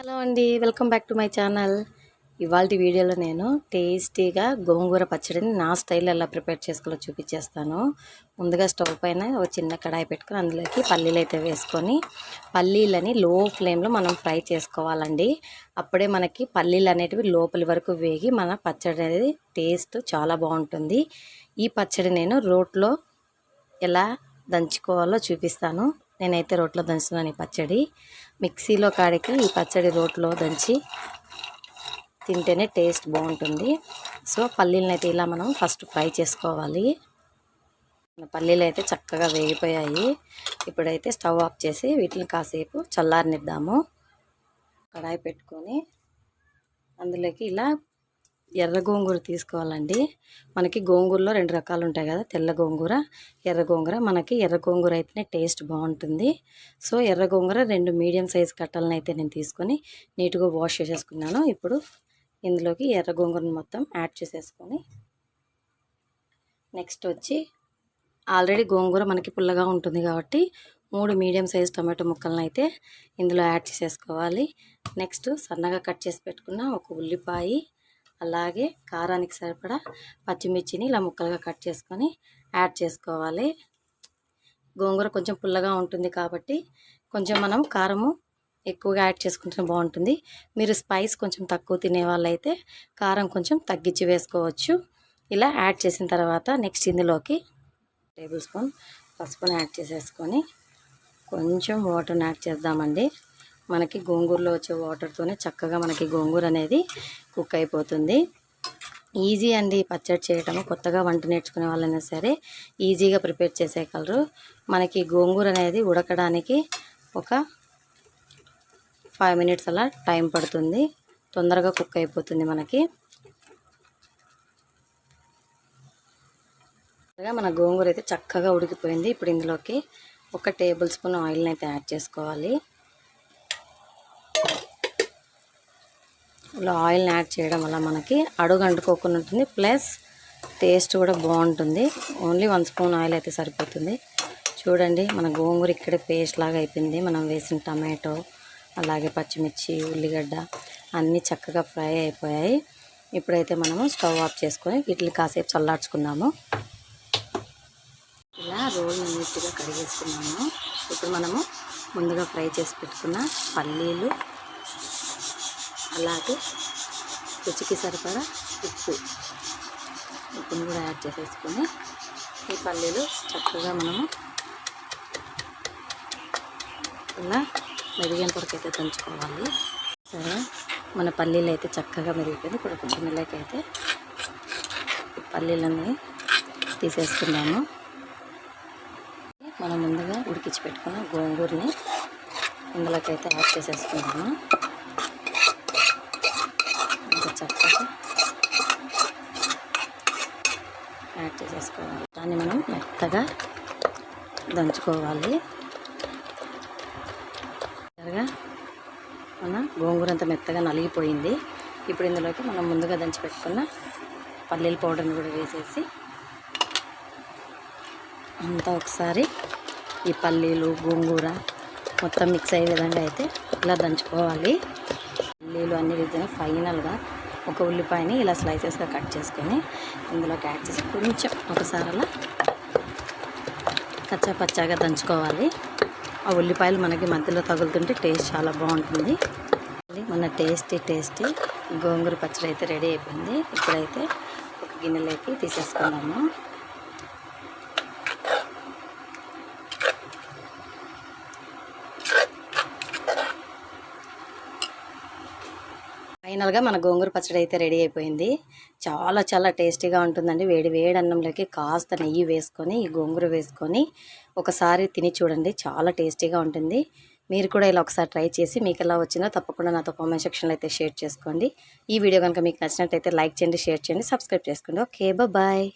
Hello అండి welcome back to my channel. ఇవాళ వీడియోలో నేను టేస్టీగా గోంగూర పచ్చడిని నా స్టైల్ ఎలా ప్రిపేర్ చేసుకోవాలో చూపించేస్తాను. ముందుగా స్టవ్ పైన ఒక చిన్న కడాయి పెట్టుకొని అందులోకి పల్లీలు అయితే వేసుకొని పల్లీలని లో ఫ్లేమ్లో మనం ఫ్రై చేసుకోవాలండి. అప్పుడే మనకి పల్లీలు అనేటివి లోపలి వరకు వేగి మన పచ్చడి అనేది టేస్ట్ చాలా బాగుంటుంది. ఈ పచ్చడి నేను రోట్లో ఎలా దంచుకోవాలో చూపిస్తాను. నేనైతే రోట్లో దంచుతున్నాను ఈ పచ్చడి. మిక్సీలో కాడికి ఈ పచ్చడి రోట్లో దంచి తింటేనే టేస్ట్ బాగుంటుంది. సో పల్లీలను అయితే ఇలా మనం ఫస్ట్ ఫ్రై చేసుకోవాలి. పల్లీలు అయితే చక్కగా వేగిపోయాయి. ఇప్పుడైతే స్టవ్ ఆఫ్ చేసి వీటిని కాసేపు చల్లారనిద్దాము. కడాయి పెట్టుకొని అందులోకి ఇలా ఎర్ర గోంగూర తీసుకోవాలండి. మనకి గోంగూరలో రెండు రకాలు ఉంటాయి కదా తెల్ల గోంగూర ఎర్ర గోంగూర. మనకి ఎర్ర గోంగూర అయితేనే టేస్ట్ బాగుంటుంది. సో ఎర్ర గోంగూర రెండు మీడియం సైజ్ కట్టలను అయితే నేను తీసుకొని నీట్గా వాష్ చేసేసుకున్నాను. ఇప్పుడు ఇందులోకి ఎర్ర గోంగూరను మొత్తం యాడ్ చేసేసుకొని నెక్స్ట్ వచ్చి ఆల్రెడీ గోంగూర మనకి పుల్లగా ఉంటుంది కాబట్టి మూడు మీడియం సైజ్ టమాటో ముక్కలను అయితే ఇందులో యాడ్ చేసేసుకోవాలి. నెక్స్ట్ సన్నగా కట్ చేసి పెట్టుకున్న ఒక ఉల్లిపాయ అలాగే కారానికి సరిపడా పచ్చిమిర్చిని ఇలా ముక్కలుగా కట్ చేసుకొని యాడ్ చేసుకోవాలి. గోంగూర కొంచెం పుల్లగా ఉంటుంది కాబట్టి కొంచెం మనం కారము ఎక్కువగా యాడ్ చేసుకుంటే బాగుంటుంది. మీరు స్పైస్ కొంచెం తక్కువ తినే వాళ్ళైతే కారం కొంచెం తగ్గించి వేసుకోవచ్చు. ఇలా యాడ్ చేసిన తర్వాత నెక్స్ట్ ఇందులోకి టేబుల్ స్పూన్ పసుపుని యాడ్ చేసేసుకొని కొంచెం వాటర్ని యాడ్ చేద్దామండి. మనకి గోంగూరలో వచ్చే వాటర్తోనే చక్కగా మనకి గోంగూర అనేది కుక్ అయిపోతుంది. ఈజీ అండి పచ్చడి చేయటము. కొత్తగా వంట నేర్చుకునే వాళ్ళైనా సరే ఈజీగా ప్రిపేర్ చేసేయగలరు. మనకి గోంగూర అనేది ఉడకడానికి ఒక ఫైవ్ మినిట్స్ అలా టైం పడుతుంది. తొందరగా కుక్ అయిపోతుంది మనకి. మన గోంగూర అయితే చక్కగా ఉడికిపోయింది. ఇప్పుడు ఇందులోకి ఒక టేబుల్ స్పూన్ ఆయిల్ని అయితే యాడ్ చేసుకోవాలి. ఇలా ఆయిల్ని యాడ్ చేయడం వల్ల మనకి అడుగు అంటుకోకుండా ఉంటుంది. ప్లస్ టేస్ట్ కూడా బాగుంటుంది. ఓన్లీ వన్ స్పూన్ ఆయిల్ అయితే సరిపోతుంది. చూడండి మన గోంగూర ఇక్కడే పేస్ట్ లాగా అయిపోయింది. మనం వేసిన టమాటో అలాగే పచ్చిమిర్చి ఉల్లిగడ్డ అన్నీ చక్కగా ఫ్రై అయిపోయాయి. ఇప్పుడైతే మనము స్టవ్ ఆఫ్ చేసుకొని వీటిని కాసేపు చల్లార్చుకుందాము. ఇలా రోల్ నీట్గా కడిగేసుకున్నాము. ఇప్పుడు మనము ముందుగా ఫ్రై చేసి పెట్టుకున్న పల్లీలు అలాగే రుచికి సరిపడా ఉప్పు. ఉప్పుని కూడా యాడ్ చేసేసుకొని ఈ పల్లీలు చక్కగా మనము ఇలా మెరిగేంత వరకు అయితే దంచుకోవాలి. సరే మన పల్లీలు అయితే చక్కగా మెరిగిపోయింది ఇప్పుడు కొంచెం మిల్లకైతే పల్లీలన్నీ తీసేసుకున్నాము మనం ముందుగా ఉడికించి పెట్టుకున్న గోంగూరని ఇందులోకైతే యాడ్ చేసేసుకున్నాము చక్కగా యాడ్ చేసేసుకోవాలి దాన్ని మనం మెత్తగా దంచుకోవాలి. మన గోంగూర అంత మెత్తగా నలిగిపోయింది. ఇప్పుడు ఇందులోకి మనం ముందుగా దంచి పెట్టుకున్న పల్లీల పౌడర్ని కూడా వేసేసి అంతా ఒకసారి ఈ పల్లీలు గోంగూర మొత్తం మిక్స్ అయ్యే విధంగా అయితే ఇలా దంచుకోవాలి. పల్లీలు అన్ని విధంగా ఫైనల్గా ఒక ఉల్లిపాయని ఇలా స్లైసెస్గా కట్ చేసుకొని ఇందులోకి యాడ్ చేసి కొంచెం ఒకసారి అలా కచ్చా పచ్చాగా దంచుకోవాలి. ఆ ఉల్లిపాయలు మనకి మధ్యలో తగులుతుంటే టేస్ట్ చాలా బాగుంటుంది. మన టేస్టీ టేస్టీ గోంగూర పచ్చడి అయితే రెడీ అయిపోయింది. ఇప్పుడైతే ఒక గిన్నెలోకి తీసేసుకున్నాము ఫైనల్గా మన గోంగూర పచ్చడి అయితే రెడీ అయిపోయింది. చాలా చాలా టేస్టీగా ఉంటుందండి. వేడి వేడి అన్నంలోకి కాస్త నెయ్యి వేసుకొని ఈ గోంగూర వేసుకొని ఒకసారి తిని చూడండి. చాలా టేస్టీగా ఉంటుంది. మీరు కూడా ఇలా ఒకసారి ట్రై చేసి మీకు ఎలా వచ్చిందో తప్పకుండా నాతో కామెంట్ సెక్షన్లో అయితే షేర్ చేసుకోండి. ఈ వీడియో కనుక మీకు నచ్చినట్టయితే లైక్ చేయండి షేర్ చేయండి సబ్స్క్రైబ్ చేసుకోండి. Okay bye